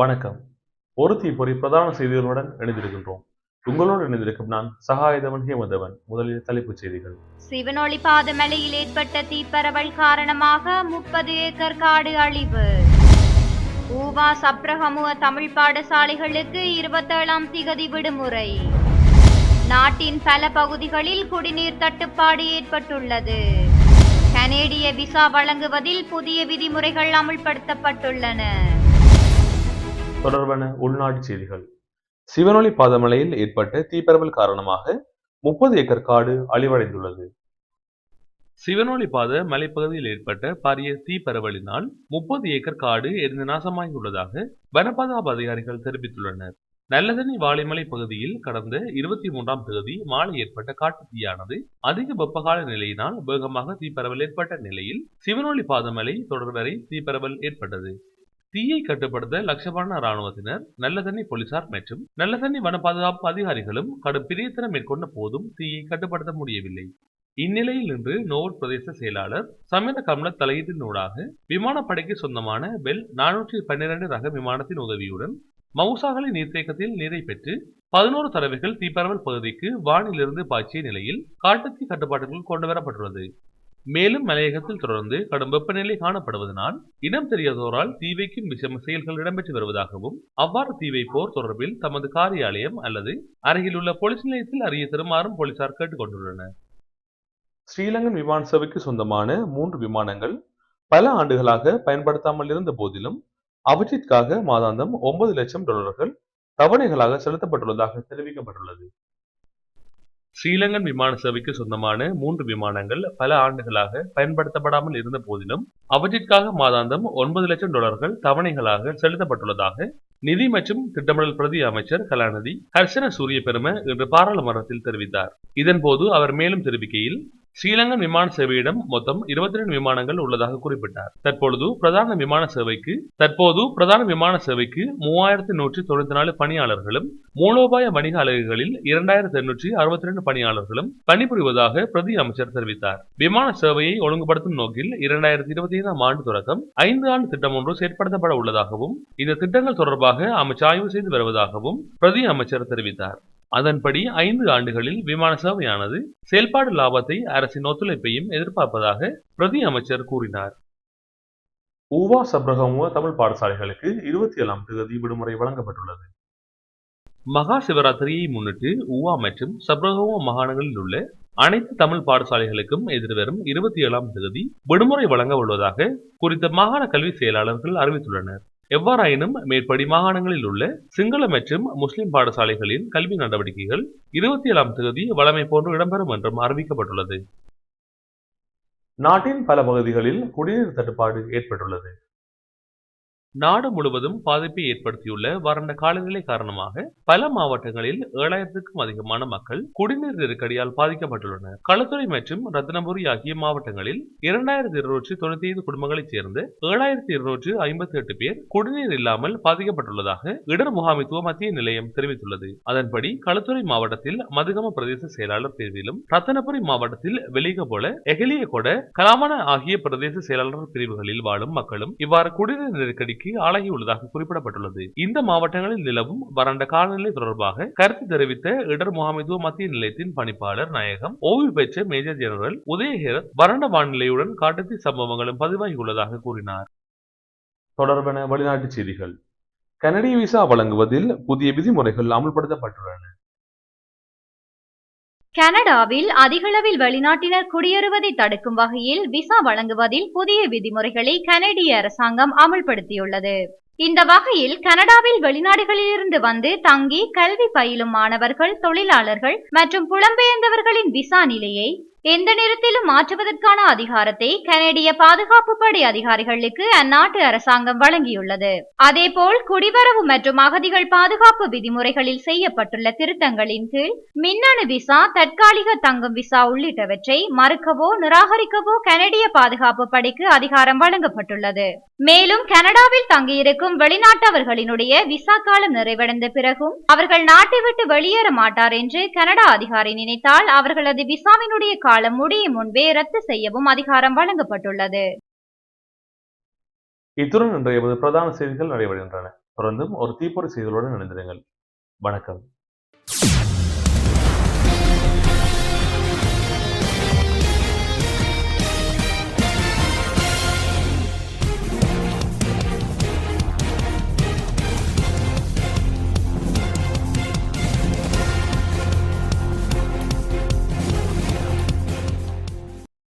வணக்கம். ஒரு பொறி பிரதான செய்திகளுடன் இணைந்திருக்கின்றோம். உங்களோடு இணைந்திருக்கும் நான் சகாயதவன் ஹேமதவன். முதலில் தலைப்புச் செய்திகள். சிவனொளி பாதமலையில் ஏற்பட்ட தீப்பரவல் காரணமாக முப்பது ஏக்கர் காடு அழிவு. ஊவா சப்ரகமுவ தமிழ் பாடசாலைகளுக்கு இருபத்தேழாம் திகதி விடுமுறை. நாட்டின் பல பகுதிகளில் குடிநீர் தட்டுப்பாடு ஏற்பட்டுள்ளது. கனேடிய விசா வழங்குவதில் புதிய விதிமுறைகள் அமுல்படுத்தப்பட்டுள்ளன. தொடர்பான உள்நாட்டு செய்திகள். சிவனொளி பாதமலையில் ஏற்பட்ட தீப்பரவல் காரணமாக முப்பது ஏக்கர் காடு அழிவடைந்துள்ளது. சிவனொளி பாத மலைப்பகுதியில் ஏற்பட்ட பாரிய தீப்பரவலினால் முப்பது ஏக்கர் காடு எரிந்து நாசமாகியுள்ளதாக வனப்பாதுகாப்பு அதிகாரிகள் தெரிவித்துள்ளனர். நல்லதனி வாழைமலை பகுதியில் கடந்த இருபத்தி மூன்றாம் தேதி மாலை ஏற்பட்ட காட்டு தீயானது அதிக வெப்பகால நிலையினால் வேகமாக தீப்பரவல் ஏற்பட்ட நிலையில் சிவனொளி பாதமலை தொடர் வரை தீப்பரவல் ஏற்பட்டது. தீயை கட்டுப்படுத்த லட்சமான ராணுவத்தினர் நல்லதண்ணி போலீசார் மற்றும் நல்லதண்ணி வன பாதுகாப்பு அதிகாரிகளும் கடும் பிரியத்தனம் மேற்கொண்ட போதும் தீயை கட்டுப்படுத்த முடியவில்லை. இந்நிலையில் இன்று நோவட் பிரதேச செயலாளர் சமீர கமல தலையீட்டினூடாக விமானப்படைக்கு சொந்தமான பெல் நானூற்றி பன்னிரண்டு ரக விமானத்தின் உதவியுடன் மவுசாகலை நீர்த்தேக்கத்தில் நீரை பெற்று பதினோரு தடவைகள் தீப்பரவல் பகுதிக்கு வானிலிருந்து பாய்ச்சிய நிலையில் காட்டுத்தீ கட்டுப்பாட்டுக்குள் கொண்டுவரப்பட்டுள்ளது. மேலும் மலையகத்தில் தொடர்ந்து கடும் வெப்பநிலை காணப்படுவதனால் இனம் தெரியாதோரால் தீ வைக்கும் விஷம செயல்கள் இடம்பெற்று வருவதாகவும் அவ்வாறு தீ வைப்போர் தொடர்பில் தமது காரியாலயம் அல்லது அருகிலுள்ள போலீஸ் நிலையத்தில் அறிய தருமாறும் போலீசார் கேட்டுக் கொண்டுள்ளனர். ஸ்ரீலங்கன் விமான சேவைக்கு சொந்தமான மூன்று விமானங்கள் பல ஆண்டுகளாக பயன்படுத்தாமல் இருந்த போதிலும் அவற்றிற்காக மாதாந்தம் ஒன்பது லட்சம் டாலர்கள் தவணைகளாக செலுத்தப்பட்டுள்ளதாக தெரிவிக்கப்பட்டுள்ளது. ஸ்ரீலங்கன் விமான சேவைக்கு சொந்தமான மூன்று விமானங்கள் பல ஆண்டுகளாக பயன்படுத்தப்படாமல் இருந்த போதிலும் அவற்றிற்காக மாதாந்தம் ஒன்பது லட்சம் டாலர்கள் தவணைகளாக செலுத்தப்பட்டுள்ளதாக நிதி மற்றும் திட்டமிடல் பிரதி அமைச்சர் கலாநிதி ஹர்ஷன சூரிய பெரும இன்று பாராளுமன்றத்தில் தெரிவித்தார். இதன்போது அவர் மேலும் தெரிவிக்கையில் ஸ்ரீலங்கன் விமான சேவையிடம் மொத்தம் இருபத்தி ரெண்டு விமானங்கள் உள்ளதாக குறிப்பிட்டார். தற்பொழுது பிரதான விமான சேவைக்கு தற்போது பிரதான விமான சேவைக்கு மூவாயிரத்தி நூற்றி தொண்ணூத்தி நாலு பணியாளர்களும் மூலோபாய வணிக அலகுகளில் இரண்டாயிரத்தி எண்ணூற்றி அறுபத்தி ரெண்டு பணியாளர்களும் பணிபுரிவதாக பிரதி அமைச்சர் தெரிவித்தார். விமான சேவையை ஒழுங்குபடுத்தும் நோக்கில் இரண்டாயிரத்தி இருபத்தி ஐந்தாம் ஆண்டு தொடக்கம் ஐந்து ஆண்டு திட்டம் ஒன்று செயற்படுத்தப்பட உள்ளதாகவும் இந்த திட்டங்கள் தொடர்பாக அமைச்சர் ஆய்வு செய்து வருவதாகவும் பிரதி அமைச்சர் தெரிவித்தார். அதன்படி ஐந்து ஆண்டுகளில் விமான சேவையானது செயல்பாடு லாபத்தை அரசின் ஒத்துழைப்பையும் எதிர்பார்ப்பதாக பிரதி அமைச்சர் கூறினார். ஊவா சப்ரகமுவ தமிழ் பாடசாலைகளுக்கு இருபத்தி ஏழாம் தேதி விடுமுறை வழங்கப்பட்டுள்ளது. மகா சிவராத்திரியை முன்னிட்டு ஊவா மற்றும் சப்ரகமுவ மாகாணங்களில் உள்ள அனைத்து தமிழ் பாடசாலைகளுக்கும் எதிர்வரும் இருபத்தி ஏழாம் தேதி விடுமுறை வழங்க உள்ளதாக குறித்த மாகாண கல்வி செயலாளர்கள் அறிவித்துள்ளனர். எவ்வாறாயினும் மேற்படி மாகாணங்களில் உள்ள சிங்கள மற்றும் முஸ்லிம் பாடசாலைகளின் கல்வி நடவடிக்கைகள் இருபத்தி ஏழாம் தேதி வழமை போன்று இடம்பெறும் என்றும் அறிவிக்கப்பட்டுள்ளது. நாட்டின் பல பகுதிகளில் குடிநீர் தட்டுப்பாடு ஏற்பட்டுள்ளது. நாடு முழுவதும் பாதிப்பை ஏற்படுத்தியுள்ள வறண்ட காலநிலை காரணமாக பல மாவட்டங்களில் ஏழாயிரத்துக்கும் அதிகமான மக்கள் குடிநீர் நெருக்கடியால் பாதிக்கப்பட்டுள்ளனர். களத்துறை மற்றும் ரத்னபுரி ஆகிய மாவட்டங்களில் இரண்டாயிரத்தி இருநூற்றி தொண்ணூத்தி ஐந்து குடும்பங்களைச் சேர்ந்த ஏழாயிரத்தி இருநூற்று ஐம்பத்தி எட்டு பேர் குடிநீர் இல்லாமல் பாதிக்கப்பட்டுள்ளதாக இடர் முகாமித்துவ மத்திய நிலையம் தெரிவித்துள்ளது. அதன்படி களத்துறை மாவட்டத்தில் மதுகம பிரதேச செயலாளர் பிரிவிலும் ரத்தனபுரி மாவட்டத்தில் வெலிகபோல எகலியகொட கலாமன ஆகிய பிரதேச செயலாளர் பிரிவுகளில் வாழும் மக்களும் இவ்வாறு குடிநீர் நெருக்கடி நிலைக்கு ஆளாகியுள்ளதாக குறிப்பிடப்பட்டுள்ளது. இந்த மாவட்டங்களில் நிலவும் வறண்ட காலநிலை தொடர்பாக கருத்து தெரிவித்த இடர் முகாமைத்துவ மத்திய நிலையத்தின் பணிப்பாளர் நாயகம் ஓய்வு பெற்ற மேஜர் ஜெனரல் உதயகர் வறண்ட வானிலையுடன் காட்டுத்தீ சம்பவங்களும் பதிவாகியுள்ளதாக கூறினார். தொடர்பான வெளிநாட்டு செய்திகள். கனடிய விசா வழங்குவதில் புதிய விதிமுறைகள் அமல்படுத்தப்பட்டுள்ளன. கனடாவில் அதிகளவில் வெளிநாட்டினர் குடியேறுவதை தடுக்கும் வகையில் விசா வழங்குவதில் புதிய விதிமுறைகளை கனடிய அரசாங்கம் அமல்படுத்தியுள்ளது. இந்த வகையில் கனடாவில் வெளிநாடுகளிலிருந்து வந்து தங்கி கல்வி பயிலும் மாணவர்கள் தொழிலாளர்கள் மற்றும் புலம்பெயர்ந்தவர்களின் விசா நிலையை எந்த நேரத்திலும் மாற்றுவதற்கான அதிகாரத்தை கனேடிய பாதுகாப்பு படை அதிகாரிகளுக்கு அந்நாட்டு அரசாங்கம் வழங்கியுள்ளது. அதேபோல் குடிவரவு மற்றும் அகதிகள் பாதுகாப்பு விதிமுறைகளில் செய்யப்பட்டுள்ள திருத்தங்களின் கீழ் மின்னணு விசா தற்காலிக தங்கும் விசா உள்ளிட்டவற்றை மறுக்கவோ நிராகரிக்கவோ கனடிய பாதுகாப்பு படைக்கு அதிகாரம் வழங்கப்பட்டுள்ளது. மேலும் கனடாவில் தங்கியிருக்கும் வெளிநாட்டவர்களினுடைய விசா காலம் நிறைவடைந்த பிறகும் அவர்கள் நாட்டை விட்டு வெளியேற மாட்டார் என்று கனடா அதிகாரி நினைத்தால் அவர்களது விசாவினுடைய காலம் முடியும் முன்பே ரத்து செய்யவும் அதிகாரம் வழங்கப்பட்டுள்ளது. இத்துடன் இன்றைய பிரதான செய்திகள் நடைபெறுகின்றன தொடர்ந்தும் ஒரு தீப்பொறி செய்திகளுடன் இணைந்திருங்கள். வணக்கம்.